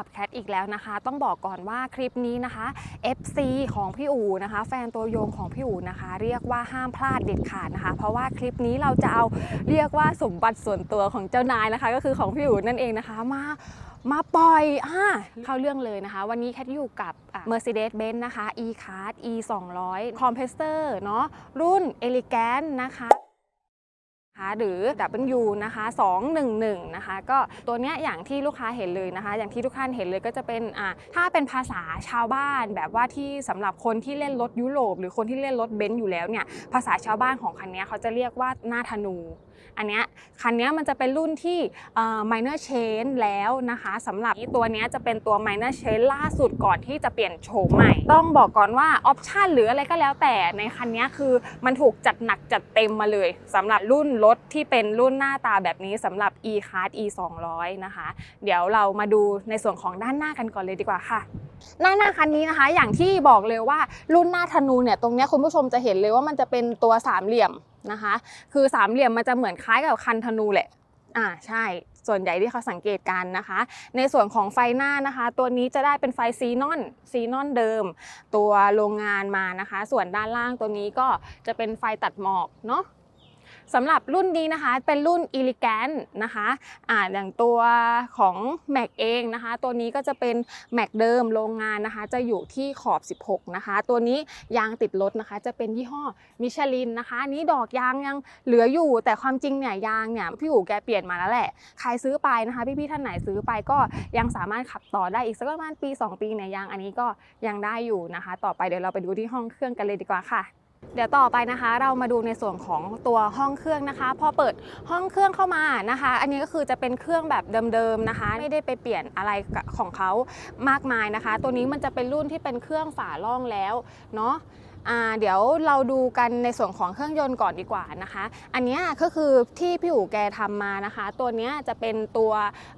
กับแคทอีกแล้วนะคะ ต้องบอกก่อนว่าคลิปนี้นะคะ FC ของพี่อู๋นะคะ แฟนตัวยงของพี่อู๋นะคะ เรียกว่าห้ามพลาดเด็ดขาดนะคะ เพราะว่าคลิปนี้เราจะเอาเรียกว่าสมบัติส่วนตัวของเจ้านายนะคะ ก็คือของพี่อู๋นั่นเองนะคะมามาปล่อยอ่าเข้าเรื่องเลยนะคะ วันนี้แคทอยู่กับ Mercedes-Benz นะคะ E-Class E 200 Compressor เนาะรุ่น Elegant นะคะ นะคะหรือ W นะคะ211นะคะก็ตัวเนี้ยอย่างที่ลูกค้าเห็นเลยนะคะ อย่างที่ทุกท่านเห็นเลยก็จะเป็นอ่าถ้าเป็นภาษาชาวบ้านแบบว่าที่สำหรับคนที่เล่นรถยุโรป หรือคนที่เล่นรถเบนซ์อยู่แล้วเนี่ยภาษาชาวบ้านของคันเนี้ยเขาจะเรียกว่าหน้าธนูอันเนี้ยคันเนี้ยมันจะเป็นรุ่นที่เอ่อ minor change แล้วนะคะสำหรับตัวเนี้ยจะเป็นตัว minor change ล่าสุดก่อนที่จะเปลี่ยนโฉมใหม่ ต้องบอกก่อนว่าออปชันหรืออะไรก็แล้วแต่ในคันเนี้ยคือมันถูกจัดหนักจัดเต็มมาเลยสำหรับรุ่นรถถที่เป็นรุ่นหน้าตาแบบนี้สำหรับ e-class e 200นะคะ เดี๋ยวเรามาดูในส่วนของด้านหน้ากันก่อนเลยดีกว่าค่ะหน้าหน้าคันนี้นะคะ อย่างที่บอกเลยว่ารุ่นหน้าธนูเนี่ยตรงเนี้ยคุณผู้ชมจะเห็นเลยว่ามันจะเป็นตัวสามเหลี่ยมนะคะ คือสามเหลี่ยมมันจะเหมือนคล้ายกับคันธนูแหละอ่าใช่ส่วนใหญ่ที่เขาสังเกตกันนะคะ ในส่วนของไฟหน้านะคะ ตัวนี้จะได้เป็นไฟซีนอนซีนอนเดิม ตัวโรงงานมานะคะ ส่วนด้านล่างตัวนี้ก็จะเป็นไฟตัดหมอกเนาะ สำหรับรุ่นนี้นะคะเป็นรุ่น e l e g a n t นะคะอ่าอย่างตัวของ Mac เองนะคะ ตัวนี้ก็จะเป็น Mac เดิมโรงงานนะคะ จะอยู่ที่ขอบ 16 นะคะ ตัวนี้ยางติดรถนะคะ จะเป็นยี่ห้อมิชลินนะคะนนี้ดอกยางยังเหลืออยู่ แต่ความจริงเนี่ยยางเนี่ยพี่อู๋แกเปลี่ยนมาแล้วแหละ ใครซื้อไปนะคะ พี่ๆท่านไหนซื้อไปก็ยังสามารถขับต่อได้อีกสักประมาณปี 2 ปีเนี่ยยางอันนี้ก็ยังได้อยู่นะคะ ต่อไปเดี๋ยวเราไปดูที่ห้องเครื่องกันเลยดีกว่าค่ะ เดี๋ยวต่อไปนะคะเรามาดูในส่วนของตัวห้องเครื่องนะคะ พอเปิดห้องเครื่องเข้ามานะคะ อันนี้ก็คือจะเป็นเครื่องแบบเดิมๆนะคะ ไม่ได้ไปเปลี่ยนอะไรของเขามากมายนะคะ ตัวนี้มันจะเป็นรุ่นที่เป็นเครื่องฝาล่องแล้วเนาะ เดี๋ยวเราดูกันในส่วนของเครื่องยนต์ก่อนดีกว่านะคะ อันเนี้ยก็คือที่พี่อู๋แกทำมานะคะ ตัวเนี้ยจะเป็นตัว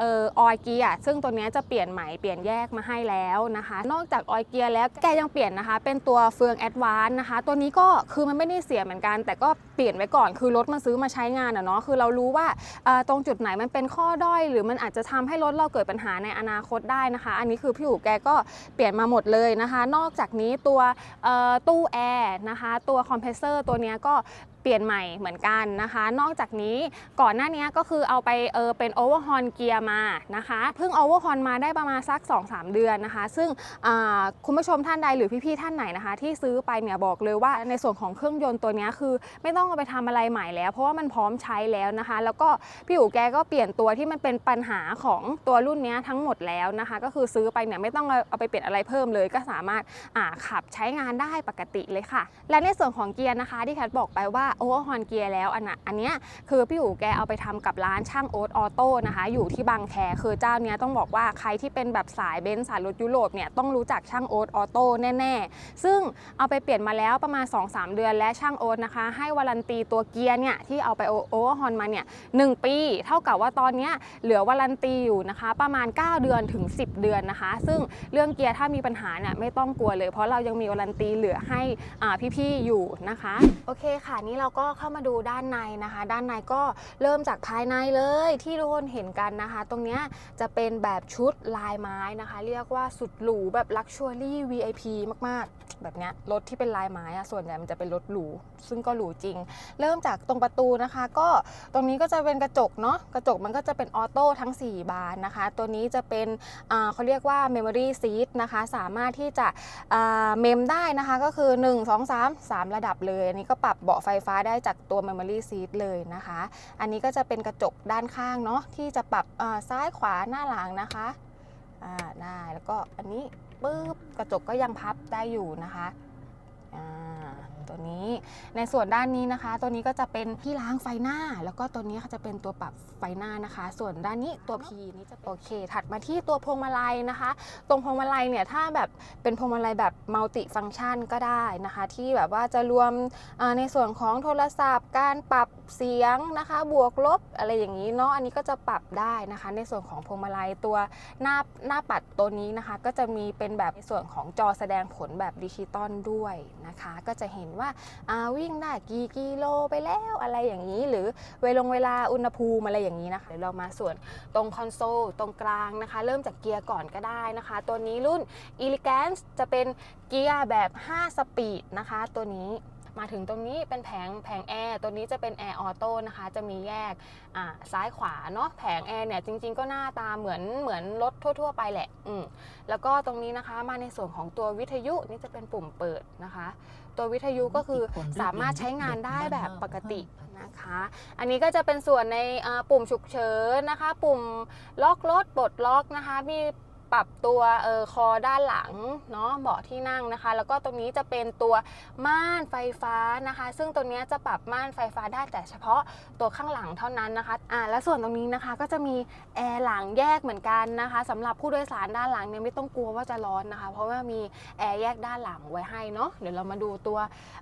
ออยเกียร์ซึ่งตัวเนี้ยจะเปลี่ยนใหม่เปลี่ยนแยกมาให้แล้วนะคะ นอกจากออยเกียร์แล้วแกยังเปลี่ยนนะคะ เป็นตัวเฟืองแอดวานนะคะ ตัวนี้ก็คือมันไม่ได้เสียเหมือนกัน แต่ก็เปลี่ยนไว้ก่อนคือรถมันซื้อมาใช้งานอะเนาะคือเรารู้ว่าตรงจุดไหนมันเป็นข้อด้อย หรือมันอาจจะทำให้รถเราเกิดปัญหาในอนาคตได้นะคะ อันนี้คือพี่อู๋แกก็เปลี่ยนมาหมดเลยนะคะ นอกจากนี้ตัวตู้แอร์นะคะ ตัวคอมเพรสเซอร์ตัวนี้ก็ เปลี่ยนใหม่เหมือนกันนะคะ นอกจากนี้ก่อนหน้านี้ก็คือเอาไปเออเป็นโอเวอร์ฮอนเกียร์มานะคะเพิ่งโอเวอร์ฮอนมาได้ประมาณสัก 2-3 เดือนนะคะ ซึ่งคุณผู้ชมท่านใดหรือพี่ๆท่านไหนนะคะ ที่ซื้อไปเนี่ยบอกเลยว่าในส่วนของเครื่องยนต์ตัวนี้คือ ไม่ต้องเอาไปทำอะไรใหม่แล้ว เพราะว่ามันพร้อมใช้แล้วนะคะ แล้วก็พี่อู๋แกก็เปลี่ยนตัวที่มันเป็นปัญหาของตัวรุ่นนี้ทั้งหมดแล้วนะคะ ก็คือซื้อไปเนี่ยไม่ต้องเอาไปเปลี่ยนอะไรเพิ่มเลย ก็สามารถขับใช้งานได้ปกติเลยค่ะ และในส่วนของเกียร์นะคะที่แคทบอกไปว่าโอเวอร์ฮอนเกียร์แล้วอันน่ะอันเนี้ยคือพี่อู๋แกเอาไปทำกับร้านช่างโอ๊ตออโต้นะคะ อยู่ที่บางแคคือเจ้าเนี้ยต้องบอกว่าใครที่เป็นแบบสายเบนซ์สายรถยุโรปเนี่ยต้องรู้จักช่างโอ๊ตออโต้แน่ๆ ซึ่งเอาไปเปลี่ยนมาแล้วประมาณ 2-3 เดือนและช่างโอ๊ตนะคะ ให้วารันตีตัวเกียร์เนี่ยที่เอาไปโอเวอร์ฮอนมาเนี่ยหนึ่งปี เท่ากับว่าตอนเนี้ยเหลือวารันตีอยู่นะคะ ประมาณ 9 เดือนถึง 10 เดือนนะคะ ซึ่งเรื่องเกียร์ถ้ามีปัญหาเนี่ยไม่ต้องกลัวเลย เพราะเรายังมีวารันตีเหลือให้อ่าพี่ๆอยู่นะคะโอเคค่ะนี่เราก็เข้ามาดูด้านในนะคะ ด้านในก็เริ่มจากภายในเลยที่ทุกคนเห็นกันนะคะ ตรงนี้จะเป็นแบบชุดลายไม้นะคะ เรียกว่าสุดหรูแบบ Luxury VIP มากๆ แบบเนี้ยรถที่เป็นลายไม้อะส่วนใหญ่มันจะเป็นรถหรูซึ่งก็หรูจริง เริ่มจากตรงประตูนะคะ ก็ตรงนี้ก็จะเป็นกระจกเนาะกระจกมันก็จะเป็นออโต้ทั้ง 4 บานนะคะ ตัวนี้จะเป็นเขาเรียกว่า Memory Seat นะคะ สามารถที่จะเมมได้นะคะก็คือ 1 2 3 3 ระดับเลยอันนี้ก็ปรับเบาะไฟฟ้าได้จากตัว Memory Seat เลยนะคะ อันนี้ก็จะเป็นกระจกด้านข้างเนาะที่จะปรับซ้ายขวาหน้าหลังนะคะได้แล้วก็อันนี้ปึ๊บกระจกก็ยังพับได้อยู่นะคะ ตัวนี้ ในส่วนด้านนี้นะคะ ตัวนี้ก็จะเป็นที่ล้างไฟหน้า แล้วก็ตัวนี้จะเป็นตัวปรับไฟหน้านะคะ ส่วนด้านนี้ตัว P นี้จะโอเค ถัดมาที่ตัวพวงมาลัยนะคะ ตรงพวงมาลัยเนี่ยถ้าแบบเป็นพวงมาลัยแบบมัลติฟัง c t ชันก็ได้นะคะ ที่แบบว่าจะรวมในส่วนของโทรศัพท์ การปรับเสียงนะคะ บวกลบอะไรอย่างนี้เนาะอันนี้ก็จะปรับได้นะคะ ในส่วนของพวงมาลัยตัวหน้าหน้าปัดตัวนี้นะคะ ก็จะมีเป็นแบบในส่วนของจอแสดงผลแบบดิจิตอลด้วยนะคะ ก็จะเห็นว่าอาวิ่งได้กี่กิโลไปแล้วอะไรอย่างนี้ หรือเวลงเวลาอุณหภูมิอะไรอย่างนี้นะคะเดี๋ยวเรามาส่วนตรงคอนโซลตรงกลางนะคะ เริ่มจากเกียร์ก่อนก็ได้นะคะ ตัวนี้รุ่น Elegance จะเป็นเกียร์แบบ 5 สปีดนะคะ ตัวนี้ มาถึงตรงนี้เป็นแผงแผงแอร์ตัวนี้จะเป็นแอร์ออโต้นะคะ จะมีแยกอ่าซ้ายขวาเนาะแผงแอร์เนี่ยจริง ๆ ก็หน้าตาเหมือนเหมือนรถทั่ว ๆ ไปแหละอืมแล้วก็ตรงนี้นะคะมาในส่วนของตัววิทยุนี่จะเป็นปุ่มเปิดนะคะ ตัววิทยุก็คือสามารถใช้งานได้แบบปกตินะคะ อันนี้ก็จะเป็นส่วนในอ่าปุ่มฉุกเฉินนะคะ ปุ่มล็อกรถปลดล็อกนะคะมี ปรับตัวเออคอด้านหลังเนาะเบาะที่นั่งนะคะ แล้วก็ตรงนี้จะเป็นตัวม่านไฟฟ้านะคะ ซึ่งตัวนี้จะปรับม่านไฟฟ้าได้แต่เฉพาะตัวข้างหลังเท่านั้นนะคะอ่าแล้วส่วนตรงนี้นะคะก็จะมีแอร์หลังแยกเหมือนกันนะคะสำหรับผู้โดยสารด้านหลังเนี่ยไม่ต้องกลัวว่าจะร้อนนะคะ เพราะว่ามีแอร์แยกด้านหลังไว้ให้เนาะเดี๋ยวเรามาดูตัว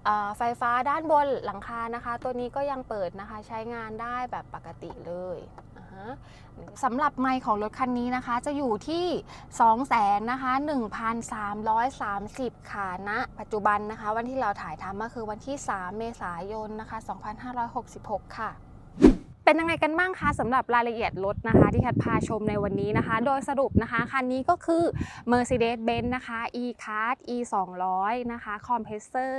ออไฟฟ้าด้านบนหลังคานะคะ ตัวนี้ก็ยังเปิดนะคะใช้งานได้แบบปกติเลย สำหรับไมค์ของรถคันนี้นะคะ จะอยู่ที่2 0 0 0 0นะคะ1,330 ค่ะณปัจจุบันนะคะ วันที่เราถ่ายทำก็คือวันที่ 3 เมษายนนะคะ 2566 ค่ะ เป็นยังไงกันบ้างคะสำหรับรายละเอียดรถนะคะ ที่แคทพาชมในวันนี้นะคะ โดยสรุปนะคะคันนี้ก็คือ Mercedes-Benz นะคะ E-Class E 200นะคะ Compressor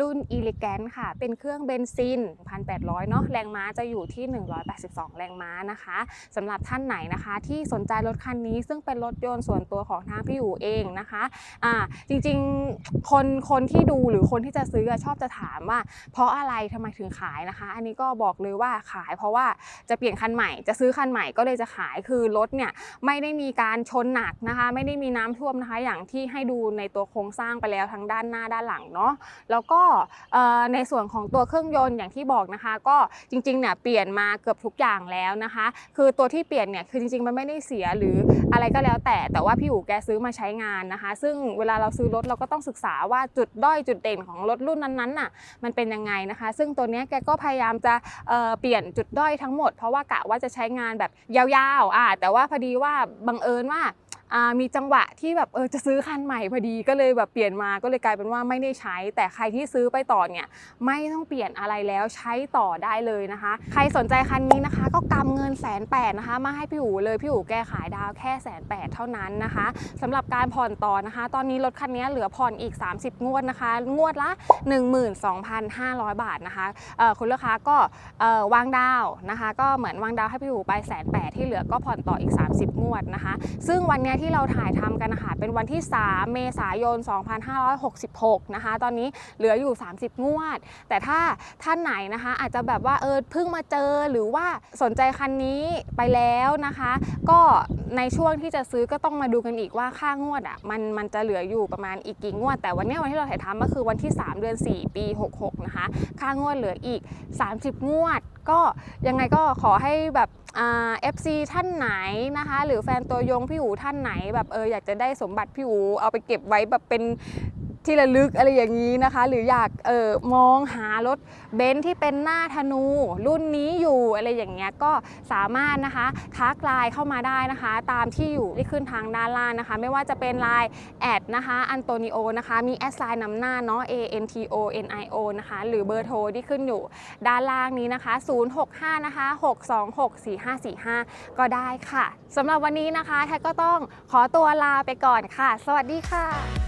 รุ่น Elegant ค่ะ เป็นเครื่องเบนซิน 1,800 เนาะแรงม้าจะอยู่ที่ 182 แรงม้านะคะสำหรับท่านไหนนะคะ ที่สนใจรถคันนี้ซึ่งเป็นรถยนต์ส่วนตัวของทางพี่อู๋เองนะคะอ่าจริงๆคนคนที่ดูหรือคนที่จะซื้อชอบจะถามว่า เพราะอะไรทำไมถึงขายนะคะ อันนี้ก็บอกเลยว่าขายเพราะว่าจะเปลี่ยนคันใหม่ จะซื้อคันใหม่ก็เลยจะขายคือรถเนี่ยไม่ได้มีการชนหนักนะคะ ไม่ได้มีน้ำท่วมนะคะ อย่างที่ให้ดูในตัวโครงสร้างไปแล้วทั้งด้านหน้าด้านหลังเนาะแล้วก็ในส่วนของตัวเครื่องยนต์อย่างที่บอกนะคะ ก็จริงๆเนี่ยเปลี่ยนมาเกือบทุกอย่างแล้วนะคะ คือตัวที่เปลี่ยนเนี่ยคือจริงๆมันไม่ได้เสียหรืออะไรก็แล้วแต่แต่ว่าพี่อู๋แกซื้อมาใช้งานนะคะ ซึ่งเวลาเราซื้อรถเราก็ต้องศึกษาว่าจุดด้อยจุดเด่นของรถรุ่นนั้นๆน่ะมันเป็นยังไงนะคะ ซึ่งตัวเนี้ยแกก็พยายามจะเเปลี่ยนจุดด้อยทั้งหมด เพราะว่ากะว่าจะใช้งานแบบยาวๆอ่าแต่ว่าพอดีว่าบังเอิญว่า มีจังหวะที่แบบเออจะซื้อคันใหม่พอดีก็เลยแบบเปลี่ยนมาก็เลยกลายเป็นว่าไม่ได้ใช้ แต่ใครที่ซื้อไปต่อเนี่ยไม่ต้องเปลี่ยนอะไรแล้วใช้ต่อได้เลยนะคะ ใครสนใจคันนี้นะคะ ก็กำเงินแสนแปดนะคะ มาให้พี่อู๋เลยพี่อู๋แกขายดาวแค่แสนแปดเท่านั้นนะคะสำหรับการผ่อนต่อนะคะ ตอนนี้รถคันนี้เหลือผ่อนอีก 30 งวดนะคะ งวดละ 12,500 บาทนะคะคุณลูกค้าก็วางดาวนะคะ ก็เหมือนวางดาวให้พี่อู๋ไปแสนแปดที่เหลือก็ผ่อนต่ออีก 30 งวดนะคะ ซึ่งวันนี้ที่เราถ่ายทำกันนะคะเป็นวันที่ 3 เมษายน 2566 นะคะ ตอนนี้เหลืออยู่ 30 งวด แต่ถ้าท่านไหนนะคะ อาจจะแบบว่าเออเพิ่งมาเจอหรือว่าสนใจคันนี้ไปแล้วนะคะ ก็ในช่วงที่จะซื้อก็ต้องมาดูกันอีกว่าค่างวดอะมันมันจะเหลืออยู่ประมาณอีกกี่งวด แต่วันนี้วันที่เราถ่ายทำก็คือวันที่ 3 เดือน 4 ปี 66 นะคะ ค่างวดเหลืออีก 30 งวดก็ยังไงก็ขอให้แบบเอ่า FC ท่านไหนนะคะ หรือแฟนตัวยงพี่อูท่านไหนแบบเอออยากจะได้สมบัติพี่อูเอาไปเก็บไว้แบบเป็น ที่ระลึกอะไรอย่างนี้นะคะ หรืออยากเออมองหารถเบนซ์ที่เป็นหน้าธนู รุ่นนี้อยู่อะไรอย่างเงี้ยก็สามารถนะคะทักไลน์เข้ามาได้นะคะ ตามที่อยู่ที่ขึ้นทางด้านล่างนะคะ ไม่ว่าจะเป็นไลน์แอดนะคะอันโตนิโอนะคะมีแอดไซน์นำหน้าเนาะ A N T O N I O นะคะ หรือเบอร์โทรที่ขึ้นอยู่ด้านล่างนี้นะคะ 065 นะคะ 626 4545 ก็ได้ค่ะสำหรับวันนี้นะคะแท็กก็ต้องขอตัวลาไปก่อนค่ะ สวัสดีค่ะ